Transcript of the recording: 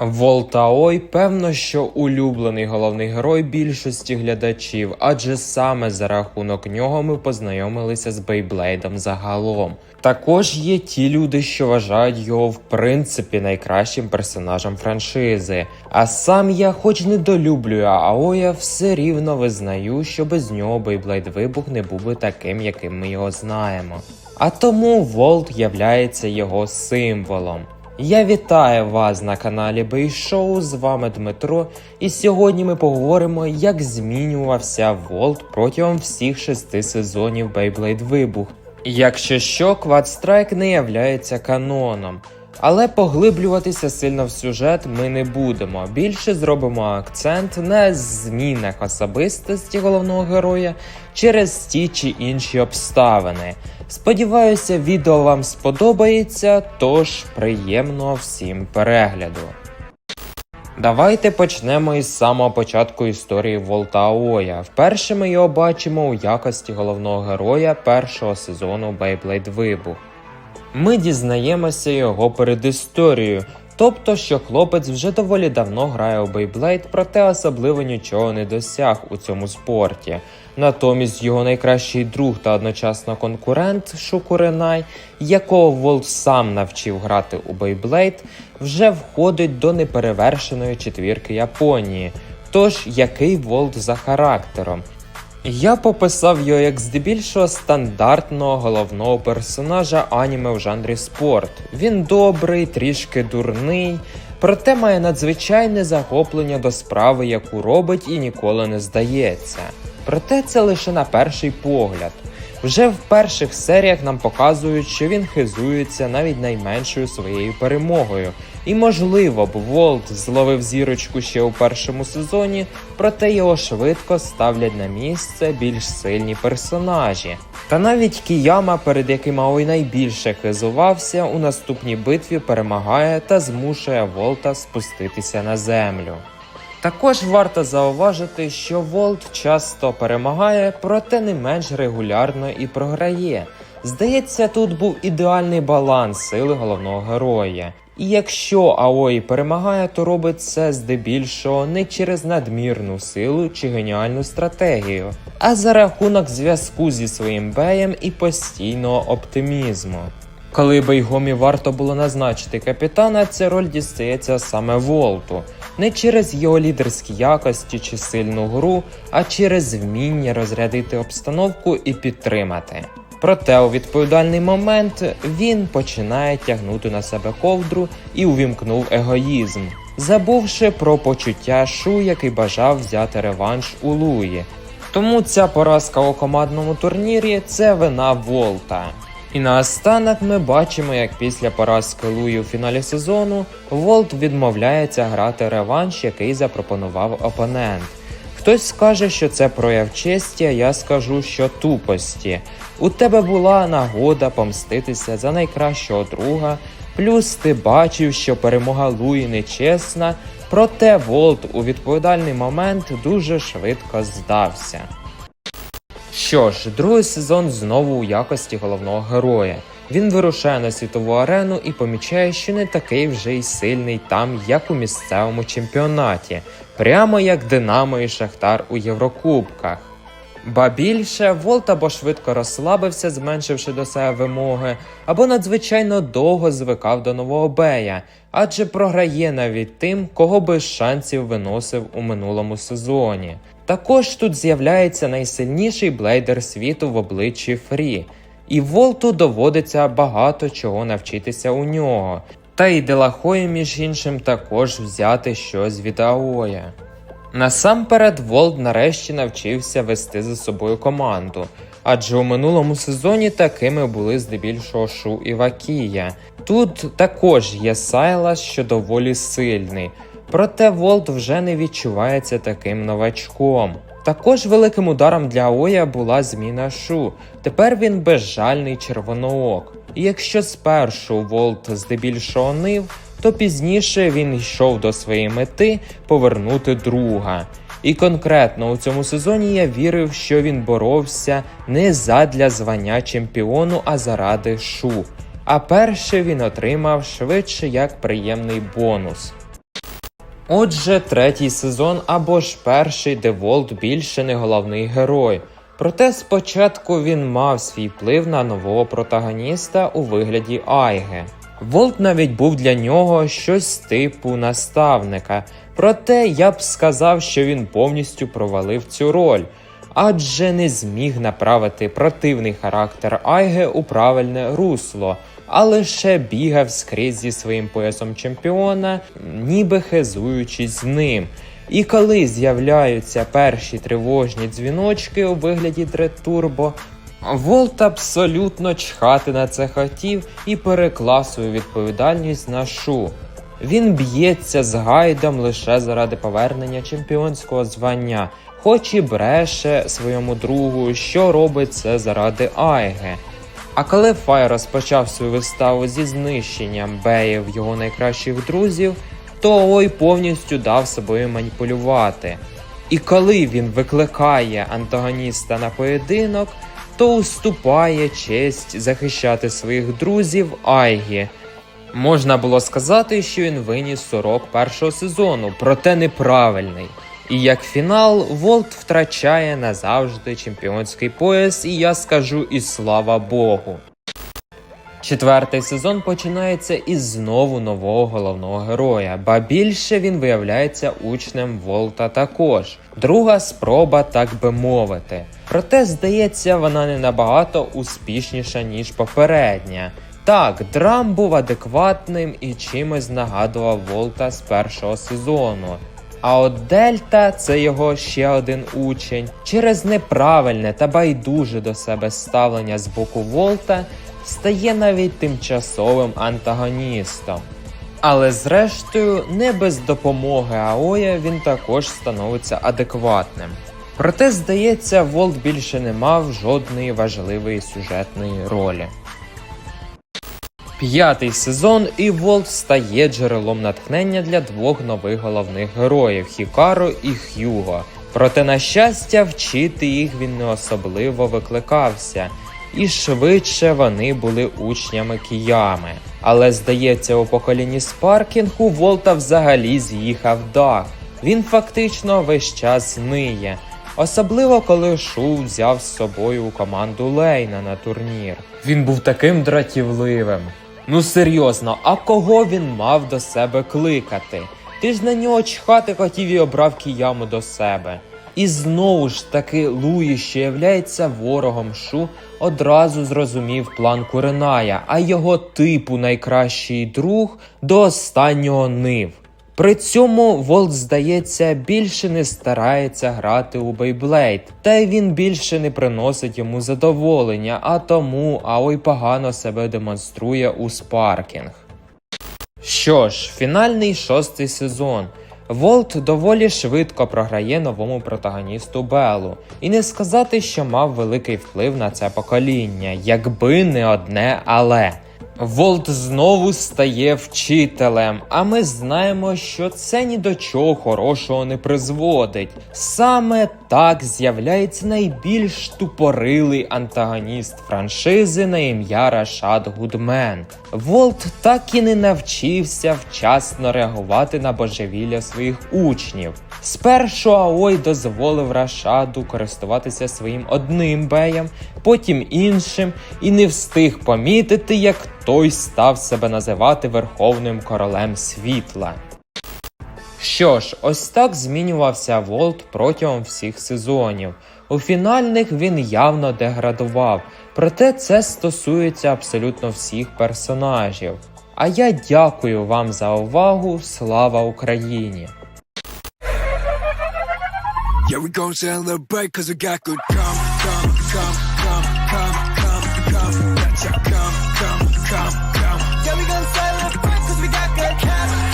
Волтаой, певно, що улюблений головний герой більшості глядачів, адже саме за рахунок нього ми познайомилися з Бейблейдом загалом. Також є ті люди, що вважають його в принципі найкращим персонажем франшизи. А сам я, хоч недолюблюю Аоя, все рівно визнаю, що без нього Бейблейд Вибух не був би таким, яким ми його знаємо. А тому Волт являється його символом. Я вітаю вас на каналі Бейшоу. З вами Дмитро, і сьогодні ми поговоримо, як змінювався Волт протягом всіх шести сезонів Beyblade Вибух. Якщо що, Quad не являється каноном. Але поглиблюватися сильно в сюжет ми не будемо. Більше зробимо акцент на змінах особистості головного героя через ті чи інші обставини. Сподіваюся, відео вам сподобається, тож приємного всім перегляду. Давайте почнемо із самого початку історії Волта Оя. Вперше ми його бачимо у якості головного героя першого сезону Beyblade Вибух. Ми дізнаємося його передісторію, тобто, що хлопець вже доволі давно грає у Beyblade, проте особливо нічого не досяг у цьому спорті. Натомість його найкращий друг та одночасно конкурент Шукуренай, якого Волт сам навчив грати у Beyblade, вже входить до неперевершеної четвірки Японії. Тож який Волт за характером? Я пописав його як здебільшого стандартного головного персонажа аніме в жанрі спорт. Він добрий, трішки дурний, проте має надзвичайне захоплення до справи, яку робить і ніколи не здається. Проте це лише на перший погляд. Вже в перших серіях нам показують, що він хизується навіть найменшою своєю перемогою. І можливо б Волт зловив зірочку ще у першому сезоні, проте його швидко ставлять на місце більш сильні персонажі. Та навіть Кіяма, перед яким Аой найбільше хизувався, у наступній битві перемагає та змушує Волта спуститися на землю. Також варто зауважити, що Волт часто перемагає, проте не менш регулярно і програє. Здається, тут був ідеальний баланс сили головного героя. І якщо Аої перемагає, то робить це здебільшого не через надмірну силу чи геніальну стратегію, а за рахунок зв'язку зі своїм беєм і постійного оптимізму. Коли Бейгомі варто було назначити капітана, ця роль дістається саме Волту, не через його лідерські якості чи сильну гру, а через вміння розрядити обстановку і підтримати. Проте у відповідальний момент він починає тягнути на себе ковдру і увімкнув егоїзм, забувши про почуття Шу, який бажав взяти реванш у Луї. Тому ця поразка у командному турнірі це вина Волта. І наостанок ми бачимо, як після поразки Луї у фіналі сезону Волт відмовляється грати реванш, який запропонував опонент. Хтось скаже, що це прояв честі, а я скажу, що тупості. У тебе була нагода помститися за найкращого друга, плюс ти бачив, що перемога Луї нечесна, проте Волт у відповідальний момент дуже швидко здався. Що ж, другий сезон знову у якості головного героя. Він вирушає на світову арену і помічає, що не такий вже й сильний там, як у місцевому чемпіонаті, прямо як Динамо і Шахтар у Єврокубках. Ба більше, Волт або швидко розслабився, зменшивши до себе вимоги, або надзвичайно довго звикав до нового бея, адже програє навіть тим, кого без шансів виносив у минулому сезоні. Також тут з'являється найсильніший блейдер світу в обличчі Фрі, і Волту доводиться багато чого навчитися у нього. Та й Делахої, між іншим, також взяти щось від Аоя. Насамперед, Волт нарешті навчився вести за собою команду, адже у минулому сезоні такими були здебільшого Шу і Вакія. Тут також є Сайлас, що доволі сильний, проте Волт вже не відчувається таким новачком. Також великим ударом для Аоя була зміна Шу. Тепер він безжальний червоноок. І якщо спершу Волт здебільшого нив, то пізніше він йшов до своєї мети повернути друга. І конкретно у цьому сезоні я вірив, що він боровся не задля звання чемпіону, а заради шу. А перше він отримав швидше як приємний бонус. Отже, третій сезон або ж перший, Деволт більше не головний герой. Проте спочатку він мав свій вплив на нового протагоніста у вигляді Айге. Волт навіть був для нього щось типу наставника, проте я б сказав, що він повністю провалив цю роль, адже не зміг направити противний характер Айге у правильне русло, а лише бігав скрізь зі своїм поясом чемпіона, ніби хизуючись з ним. І коли з'являються перші тривожні дзвіночки у вигляді Дредтурбо, Волт абсолютно чхати на це хотів і переклав свою відповідальність на шу. Він б'ється з гайдом лише заради повернення чемпіонського звання, хоч і бреше своєму другу, що робить це заради Айге. А коли Фай розпочав свою виставу зі знищенням Беїв його найкращих друзів, то Ой повністю дав собою маніпулювати. І коли він викликає антагоніста на поєдинок, то уступає честь захищати своїх друзів Айгі. Можна було сказати, що він виніс урок першого сезону, проте неправильний. І як фінал, Волт втрачає назавжди чемпіонський пояс, і я скажу і слава Богу. Четвертий сезон починається із знову нового головного героя, ба більше він виявляється учнем Волта також. Друга спроба, так би мовити. Проте, здається, вона не набагато успішніша, ніж попередня. Так, драм був адекватним і чимось нагадував Волта з першого сезону. А от Дельта це його ще один учень. Через неправильне та байдуже до себе ставлення з боку Волта стає навіть тимчасовим антагоністом. Але зрештою, не без допомоги Аоя він також становиться адекватним. Проте, здається, Волт більше не мав жодної важливої сюжетної ролі. П'ятий сезон і Волт стає джерелом натхнення для двох нових головних героїв Хікаро і Х'юго. Проте, на щастя, вчити їх він не особливо викликався, і швидше вони були учнями киями. Але здається, у поколінні Спаркінг у Волта взагалі з'їхав дах. Він фактично весь час ниє. Особливо коли Шу взяв з собою у команду Лейна на турнір. Він був таким дратівливим. Ну серйозно, а кого він мав до себе кликати? Ти ж на нього чхати хотів і обрав кияму до себе. І знову ж таки Луї, що являється ворогом Шу, одразу зрозумів план Куреная, а його типу найкращий друг до останнього нив. При цьому Волт, здається, більше не старається грати у Бейблейд, та й він більше не приносить йому задоволення, а тому Аой погано себе демонструє у спаркінг. Що ж, фінальний шостий сезон. Волт доволі швидко програє новому протагоністу Белу, і не сказати, що мав великий вплив на це покоління, якби не одне але. Волт знову стає вчителем, а ми знаємо, що це ні до чого хорошого не призводить. Саме так з'являється найбільш тупорилий антагоніст франшизи на ім'я Рашад Гудмен. Волт так і не навчився вчасно реагувати на божевілля своїх учнів. Спершу Аой дозволив Рашаду користуватися своїм одним беєм, потім іншим, і не встиг помітити, як той став себе називати Верховним королем світла. Що ж, ось так змінювався Волт протягом всіх сезонів. У фінальних він явно деградував, проте це стосується абсолютно всіх персонажів. А я дякую вам за увагу. Слава Україні! Yeah, we gon' Come, come, come, come. Yeah, we gonna it, cause we got good cash.